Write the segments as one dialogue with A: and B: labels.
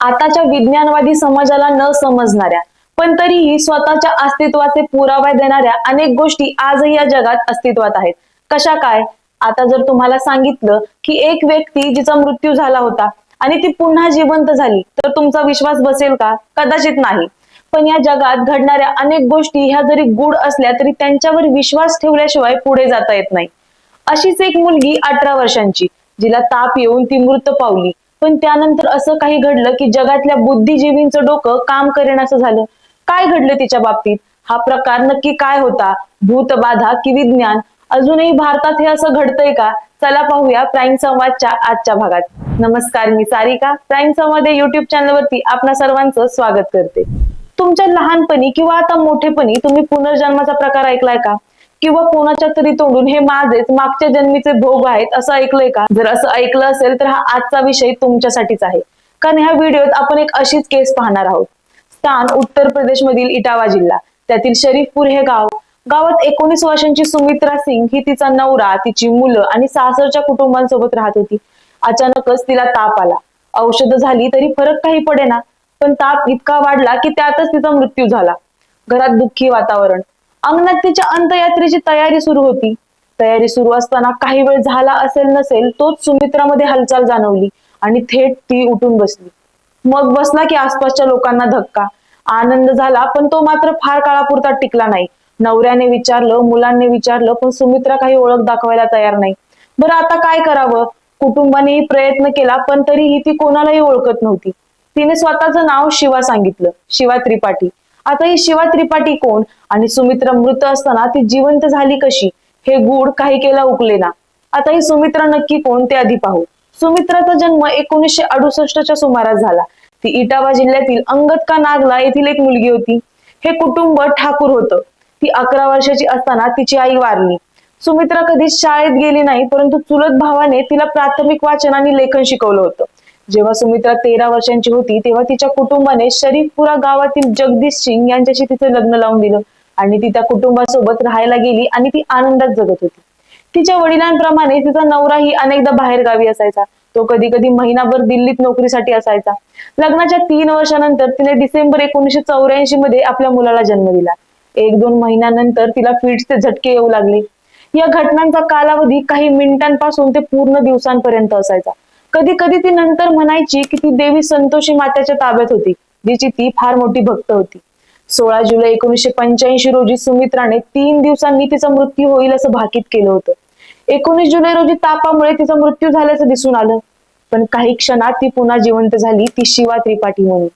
A: आताच्या विज्ञानवादी समाजाला न समजणाऱ्या पण तरीही स्वतःच्या अस्तित्वाचे पुरावा देणाऱ्या अनेक गोष्टी आजही या जगात अस्तित्वात आहेत. कशा काय? आता जर तुम्हाला सांगितलं की एक व्यक्ती जिचा मृत्यू झाला होता आणि ती पुन्हा जिवंत झाली तर तुमचा विश्वास बसेल का? कदाचित नाही. पण या जगात घडणाऱ्या अनेक गोष्टी ह्या जरी गुढ असल्या तरी त्यांच्यावर विश्वास ठेवल्याशिवाय पुढे जाता येत नाही. अशीच एक मुलगी अठरा वर्षांची जिला ताप येऊन ती मृत पावली. पण त्यानंतर असं काही घडलं की जगातल्या बुद्धिजीवींचं डोकं काम करेनासं झालं. काय घडलं तिच्या बाबतीत? हा प्रकार नक्की काय होता? भूतबाधा की विज्ञान? अजूनही भारतात हे असं घडतंय का? चला पाहूया प्राईम संवादच्या आजच्या भागात. नमस्कार मी सारिका. प्राईम संवाद या युट्यूब चॅनलवरती आपणा सर्वांचं स्वागत करते. तुमच्या लहानपणी किंवा आता मोठेपणी तुम्ही पुनर्जन्माचा प्रकार ऐकलाय का? किंवा कोणाच्या तरी तोंडून हे माझेच मागच्या जन्मीचे भोग आहेत असं ऐकलंय का? जर असं ऐकलं असेल तर हा आजचा विषय तुमच्यासाठीच आहे. कारण ह्या व्हिडिओत आपण एक अशीच केस पाहणार आहोत. स्थान उत्तर प्रदेश मधील इटावा जिल्हा. त्यातील शरीफपूर हे गाव. गावात एकोणीस वर्षांची सुमित्रा सिंग ही तिचा नवरा तिची मुलं आणि सासरच्या कुटुंबांसोबत राहत होती. अचानकच तिला ताप आला. औषध झाली तरी फरक काही पडेना. पण ताप इतका वाढला की त्यातच तिचा मृत्यू झाला. घरात दुःखी वातावरण. अंगणात तिच्या तयारी सुरू होती तयारी सुरू असताना काही वेळ झाला असेल नसेल तोच सुमित्रामध्ये हालचाल जाणवली आणि थेट ती उठून बसली. मग बसला की आसपासच्या लोकांना धक्का. आनंद झाला पण तो मात्र फार काळापुरता टिकला नाही. नवऱ्याने विचारलं मुलांनी विचारलं पण सुमित्रा काही ओळख दाखवायला तयार नाही. बरं आता काय करावं? कुटुंबानेही प्रयत्न केला पण तरीही ती कोणालाही ओळखत नव्हती. तिने स्वतःचं नाव शिवा सांगितलं शिवा त्रिपाठी. आता ही शिवा त्रिपाठी कोण? आणि सुमित्रा मृत असताना ती जिवंत झाली कशी? हे गूढ काही केला उकले ना. आता ही सुमित्रा नक्की कोण ते आधी पाहू. सुमित्राचा जन्म एकोणीसशे अडुसष्टच्या सुमारास झाला. ती इटावा जिल्ह्यातील अंगदका नागला येथील एक मुलगी होती. हे कुटुंब ठाकूर होतं. ती अकरा वर्षाची असताना तिची आई वारली. सुमित्रा कधीच शाळेत गेली नाही परंतु चुलत भावाने तिला प्राथमिक वाचन आणि लेखन शिकवलं होतं. जेव्हा सुमित्रा तेरा वर्षांची होती तेव्हा तिच्या कुटुंबाने शरीफपुरा गावातील जगदीश सिंग यांच्याशी तिचं लग्न लावून दिलं. आणि ती त्या कुटुंबासोबत राहायला गेली आणि ती आनंदात जगत होती. तिच्या वडिलांप्रमाणे तिचा नवराही अनेकदा बाहेर गावी असायचा. तो कधी कधी महिनाभर दिल्लीत नोकरीसाठी असायचा. लग्नाच्या तीन वर्षानंतर तिने डिसेंबर एकोणीशे चौऱ्याऐंशी मध्ये आपल्या मुलाला जन्म दिला. एक दोन महिन्यानंतर तिला फिट्सचे झटके येऊ लागले. या घटनांचा कालावधी काही मिनिटांपासून ते पूर्ण दिवसांपर्यंत असायचा. कधी कधी ती नंतर म्हणायची की ती देवी संतोषी मात्याच्या ताब्यात होती जिची ती फार मोठी भक्त होती. सोळा जुलै एकोणीसशे पंच्याऐंशी रोजी सुमित्राने तीन दिवसांनी तिचा मृत्यू होईल असं भाकीत केलं होतं. एकोणीस जुलै रोजी तापामुळे तिचा मृत्यू झाल्याचं दिसून आलं. पण काही क्षणात ती पुन्हा जिवंत झाली ती शिवा त्रिपाठी म्हणून.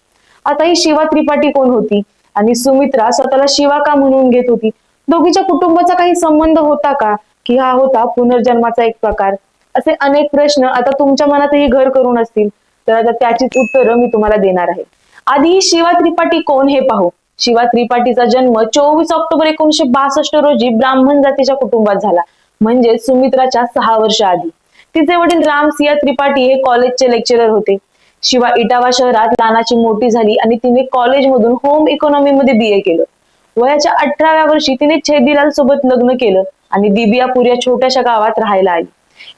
A: आता ही शिवा त्रिपाठी कोण होती? आणि सुमित्रा स्वतःला शिवा का म्हणून घेत होती? दोघीच्या कुटुंबाचा काही संबंध होता का? की हा होता पुनर्जन्माचा एक प्रकार? असे अनेक प्रश्न आता तुमच्या मनातही घर करून असतील. तर आता त्याचीच उत्तरं मी तुम्हाला देणार आहे. आधी शिवा त्रिपाठी कोण हे पाहू? शिवा त्रिपाठीचा जन्म चोवीस ऑक्टोबर एकोणीशे बासष्ट रोजी ब्राह्मण जातीच्या कुटुंबात झाला. म्हणजे सुमित्राच्या सहा वर्ष आधी. तिचे वडील रामसिया त्रिपाठी हे कॉलेजचे लेक्चरर होते. शिवा इटावा शहरात लानाची मोठी झाली आणि तिने कॉलेजमधून होम इकॉनॉमी मध्ये बी ए केलं. वयाच्या अठराव्या वर्षी तिने छेदीलाल सोबत लग्न केलं आणि दिबियापूर या छोट्याशा गावात राहायला आली.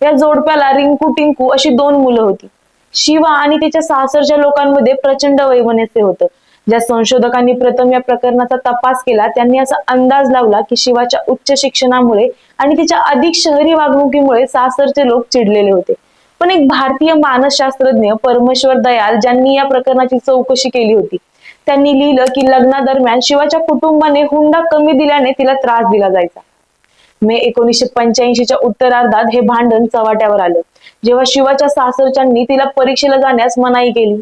A: या जोडप्याला रिंकू टिंकू अशी दोन मुलं होती. शिवा आणि तिच्या सासरच्या लोकांमध्ये प्रचंड वैमनस्य होतं. ज्या संशोधकांनी प्रथम या प्रकरणाचा तपास केला त्यांनी असा अंदाज लावला की शिवाच्या उच्च शिक्षणामुळे आणि तिच्या अधिक शहरी वागणुकीमुळे सासरचे लोक चिडलेले होते. पण एक भारतीय मानसशास्त्रज्ञ परमेश्वर दयाल ज्यांनी या प्रकरणाची चौकशी केली होती त्यांनी लिहिलं की लग्नादरम्यान शिवाच्या कुटुंबाने हुंडा कमी दिल्याने तिला त्रास दिला जायचा. मे एकोणीसशे पंच्याऐंशीच्या उत्तरार्धात हे भांडण चव्हाट्यावर आलं. जेव्हा शिवाच्या सासरच्यांनी तिला परीक्षेला जाण्यास मनाई केली.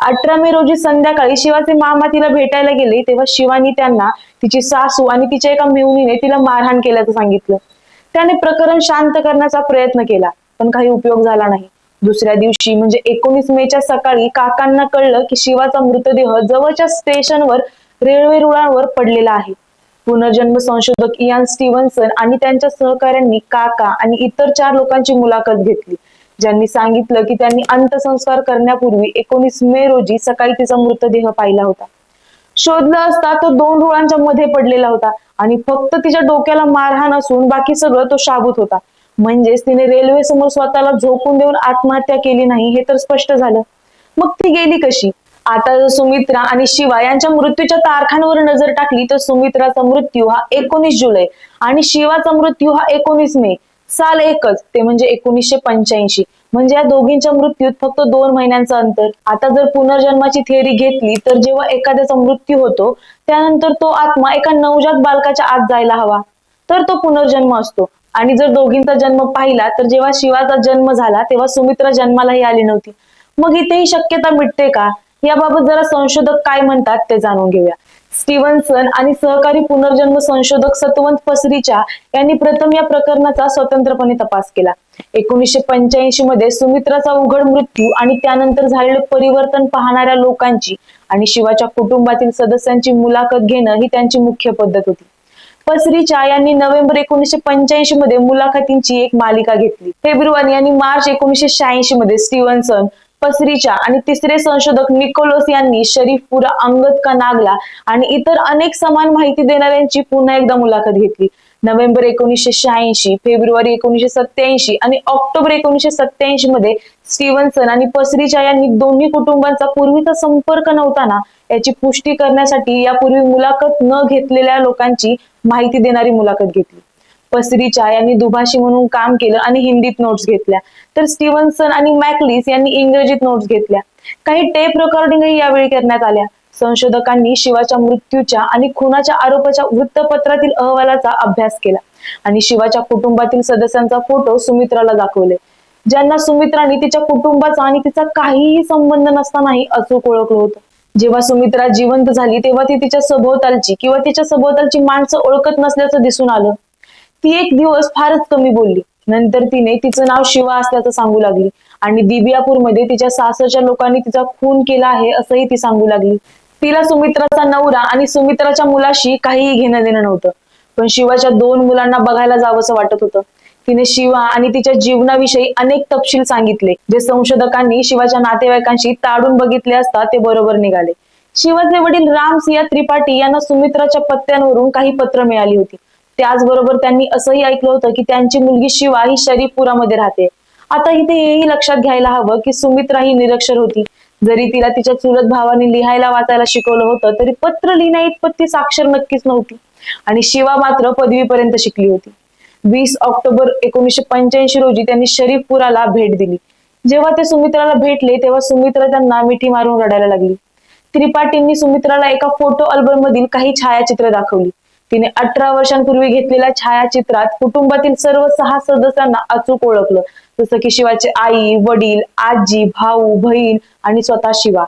A: अठरा मे रोजी संध्याकाळी शिवाचे मामा तिला भेटायला गेले तेव्हा शिवानी त्यांना तिची सासू आणि तिच्या एका मेवणीने तिला मारहाण केल्याचं सांगितलं. त्याने प्रकरण शांत करण्याचा प्रयत्न केला पण काही उपयोग झाला नाही. दुसऱ्या दिवशी म्हणजे एकोणीस मेच्या सकाळी काकांना कळलं की शिवाचा मृतदेह जवळच्या स्टेशनवर रेल्वे रुळांवर पडलेला आहे. पुनर्जन्म संशोधक इयान स्टीव्हन्सन आणि त्यांच्या सहकाऱ्यांनी काका आणि इतर चार लोकांची मुलाखत घेतली. ज्यांनी सांगितलं की त्यांनी अंत्यसंस्कार करण्यापूर्वी एकोणीस मे रोजी सकाळी तिचा मृतदेह पाहिला होता. शोधलं असता तो दोन रुळांच्या मध्ये पडलेला होता आणि फक्त तिच्या डोक्याला मारहाण असून बाकी सगळं तो शाबूत होता. म्हणजेच तिने रेल्वे समोर स्वतःला झोपून देऊन आत्महत्या केली नाही हे तर स्पष्ट झालं. मग ती गेली कशी? आता सुमित्रा आणि शिवा यांच्या मृत्यूच्या तारखांवर नजर टाकली तर सुमित्राचा मृत्यू हा एकोणीस जुलै आणि शिवाचा मृत्यू हा एकोणीस मे साल एकच ते म्हणजे एकोणीसशे पंच्याऐंशी. म्हणजे या दोघींच्या मृत्यूत फक्त दोन महिन्यांचं अंतर. आता जर पुनर्जन्माची थिअरी घेतली तर जेव्हा एखाद्याचा मृत्यू होतो त्यानंतर तो आत्मा एका नवजात बालकाच्या आत जायला हवा. तर तो पुनर्जन्म असतो. आणि जर दोघींचा जन्म पाहिला तर जेव्हा शिवाचा जन्म झाला तेव्हा सुमित्रा जन्मालाही आली नव्हती. मग इथेही शक्यता मिटते का? याबाबत जरा संशोधक काय म्हणतात ते जाणून घेऊया. स्टीव्हन्सन आणि सहकारी पुनर्जन्म संशोधक सतवंत पसरीच्या यांनी प्रथम या प्रकरणाचा स्वतंत्रपणे तपास केला. एकोणीसशे पंच्याऐंशी मध्ये सुमित्राचा उघड मृत्यू आणि त्यानंतर झालेलं परिवर्तन पाहणाऱ्या लोकांची आणि शिवाच्या कुटुंबातील सदस्यांची मुलाखत घेणं ही त्यांची मुख्य पद्धत होती. पसरीच्या यांनी नोव्हेंबर एकोणीसशे पंच्याऐंशी मध्ये मुलाखतींची एक मालिका घेतली. फेब्रुवारी आणि मार्च एकोणीसशे शहाऐंशी मध्ये स्टीव्हन्सन पसरीच्या आणि तिसरे संशोधक निकोलस यांनी शरीफपुरा अंगद का नागला आणि इतर अनेक समान माहिती देणाऱ्यांची पुन्हा एकदा मुलाखत घेतली. नोव्हेंबर एकोणीसशे शहाऐंशी फेब्रुवारी एकोणीसशे सत्याऐंशी आणि ऑक्टोबर एकोणीसशे सत्याऐंशी मध्ये स्टीव्हन्सन आणि पसरीच्या यांनी दोन्ही कुटुंबांचा पूर्वीचा संपर्क नव्हताना याची पुष्टी करण्यासाठी यापूर्वी मुलाखत न घेतलेल्या लोकांची माहिती देणारी मुलाखत घेतली. पसरीच्या यांनी दुभाषी म्हणून काम केलं आणि हिंदीत नोट्स घेतल्या. तर स्टीव्हन्सन आणि मॅकलिस यांनी इंग्रजीत नोट्स घेतल्या. काही टेप रेकॉर्डिंगही यावेळी करण्यात आल्या. संशोधकांनी शिवाच्या मृत्यूच्या आणि खुनाच्या आरोपाच्या वृत्तपत्रातील अहवालाचा अभ्यास केला आणि शिवाच्या कुटुंबातील सदस्यांचा फोटो सुमित्राला दाखवले. ज्यांना सुमित्राने तिच्या कुटुंबाचा आणि तिचा काहीही संबंध नसतानाही अचूक ओळखलं होतं. जेव्हा सुमित्रा जिवंत झाली तेव्हा ती तिच्या सभोवतालची किंवा तिच्या सभोवतालची माणसं ओळखत नसल्याचं दिसून आलं. ती एक दिवस फारच कमी बोलली. नंतर तिने तिचं नाव शिवा असल्याचं सांगू लागली. आणि दिबियापूरमध्ये तिच्या सासरच्या लोकांनी तिचा खून केला आहे असंही ती सांगू लागली. तिला सुमित्राचा नवरा आणि सुमित्राच्या मुलाशी काहीही घेणं देणं नव्हतं. पण शिवाच्या दोन मुलांना बघायला जावंसं वाटत होतं. तिने शिवा आणि तिच्या जीवनाविषयी अनेक तपशील सांगितले. जे संशोधकांनी शिवाच्या नातेवाईकांशी ताडून बघितले असता ते बरोबर निघाले. शिवाचे वडील राम त्रिपाठी यांना सुमित्राच्या पत्त्यांवरून काही पत्र मिळाली होती. त्याचबरोबर त्यांनी असंही ऐकलं होतं की त्यांची मुलगी शिवा ही शरीफपुरामध्ये राहते. आता इथे हेही लक्षात घ्यायला हवं की सुमित्रा ही निरक्षर होती. जरी तिला तिच्या चुलत भावाने लिहायला वाचायला शिकवलं होतं तरी पत्र लिहिण्या इतपत ती साक्षर नक्कीच नव्हती. आणि शिवा मात्र पदवीपर्यंत शिकली होती. वीस ऑक्टोबर एकोणीसशे पंच्याऐंशी रोजी त्यांनी शरीफपुराला भेट दिली. जेव्हा ते सुमित्राला भेटले तेव्हा सुमित्रा त्यांना मिठी मारून रडायला लागली. त्रिपाठींनी सुमित्राला एका फोटो अल्बम मधील काही छायाचित्र दाखवली. तिने अठरा वर्षांपूर्वी घेतलेल्या छायाचित्रात कुटुंबातील सर्व सहा सदस्यांना अचूक ओळखलं. जसं की शिवाचे आई वडील आजी भाऊ बहीण आणि स्वतः शिवा.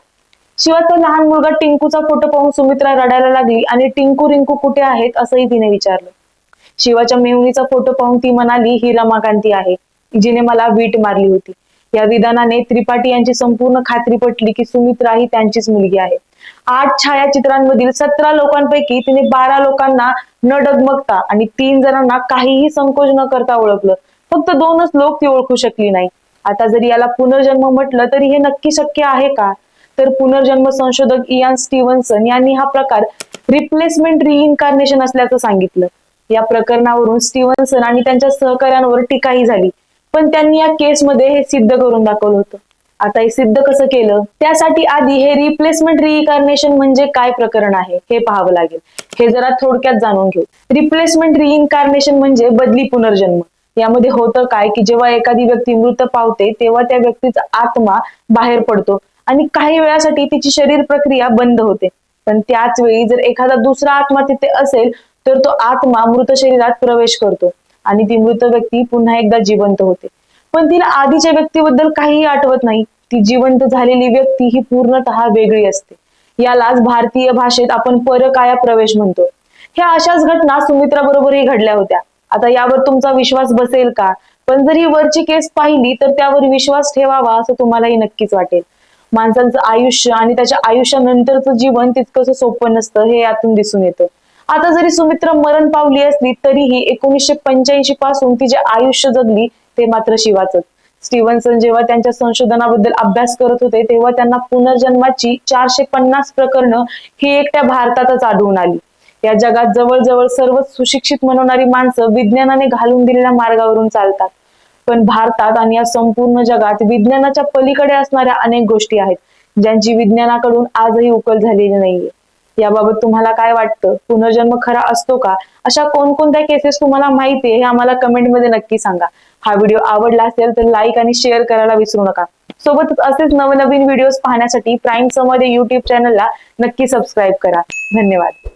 A: शिवाचा लहान मुलगा टिंकूचा फोटो पाहून सुमित्रा रडायला लागली आणि टिंकू रिंकू कुठे आहेत असंही तिने विचारलं. शिवाच्या मेहुणीचा फोटो पाहून ती म्हणाली ही रमाकांती आहे. जिने मला वीट मारली होती. या विधानाने त्रिपाठी यांची संपूर्ण खात्री पटली की सुमित्रा ही त्यांचीच मुलगी आहे. आठ छायाचित्रांमधील सतरा लोकांपैकी तिने बारा लोकांना न डगमगता आणि तीन जणांना काहीही संकोच न करता ओळखलं. फक्त दोनच लोक ती ओळखू शकली नाही. आता जरी याला पुनर्जन्म म्हटलं तरी हे नक्की शक्य आहे का? तर पुनर्जन्म संशोधक इयान स्टीव्हन्सन यांनी हा प्रकार रिप्लेसमेंट रिइन्कार्नेशन असल्याचं सांगितलं. या प्रकरणावरून स्टीव्हन्सन आणि त्यांच्या सहकार्यांवर टीकाही झाली. पण त्यांनी या केसमध्ये हे सिद्ध करून दाखवलं होतं. आता हे सिद्ध कसं केलं? त्यासाठी आधी हे रिप्लेसमेंट रिइन्कार्नेशन म्हणजे काय प्रकरण आहे? हे पाहावं लागेल. हे जरा थोडक्यात जाणून घेऊ. रिप्लेसमेंट रिइन्कार्नेशन म्हणजे बदली पुनर्जन्म. यामध्ये होतं काय की जेव्हा एखादी व्यक्ती मृत पावते तेव्हा त्या व्यक्तीचा आत्मा बाहेर पडतो आणि काही वेळासाठी तिची शरीर प्रक्रिया बंद होते. पण त्याच वेळी जर एखादा दुसरा आत्मा तिथे असेल तर तो आत्मा मृत शरीरात प्रवेश करतो आणि ती मृत व्यक्ती पुन्हा एकदा जिवंत होते. पण तिला आधीच्या व्यक्तीबद्दल काहीही आठवत नाही. ती जिवंत झालेली व्यक्ती ही पूर्णतः वेगळी असते. यालाच भारतीय भाषेत आपण परकाया प्रवेश म्हणतो. ह्या अशाच घटना सुमित्रा बरोबरही घडल्या होत्या. आता यावर तुमचा विश्वास बसेल का? पण जर ही वरची केस पाहिली तर त्यावर विश्वास ठेवावा असं तुम्हालाही नक्कीच वाटेल. माणसांचं आयुष्य आणि त्याच्या आयुष्यानंतरचं जीवन तितकंसं सोपं नसतं हे यातून दिसून येतं. आता जरी सुमित्रा मरण पावली असली तरीही एकोणीसशे पंच्याऐंशी पासून ती जे आयुष्य जगली ते मात्र शिवाच स्टीव्हन्सन जेव्हा त्यांच्या संशोधनाबद्दल अभ्यास करत होते तेव्हा त्यांना पुनर्जन्माची चारशे पन्नास प्रकरणं ही एकट्या भारतातच आढळून आली. या जगात जवळजवळ सर्व सुशिक्षित म्हणवणारी माणसं विज्ञानाने घालून दिलेल्या मार्गावरून चालतात. पण भारतात आणि या संपूर्ण जगात विज्ञानाच्या पलीकडे असणाऱ्या अनेक गोष्टी आहेत ज्यांची विज्ञानाकडून आजही उकल झालेली नाहीये. याबाबत तुम्हाला काय वाटतं? पुनर्जन्म खरा असतो का? अशा कोणकोणत्या केसेस तुम्हाला माहिती आहे हे आम्हाला कमेंटमध्ये नक्की सांगा. हा व्हिडिओ आवडला असेल तर लाईक आणि शेअर करायला विसरू नका. सोबतच असेच नवनवीन व्हिडिओज पाहण्यासाठी प्राईम समोर युट्यूब चॅनलला नक्की सबस्क्राईब करा. धन्यवाद.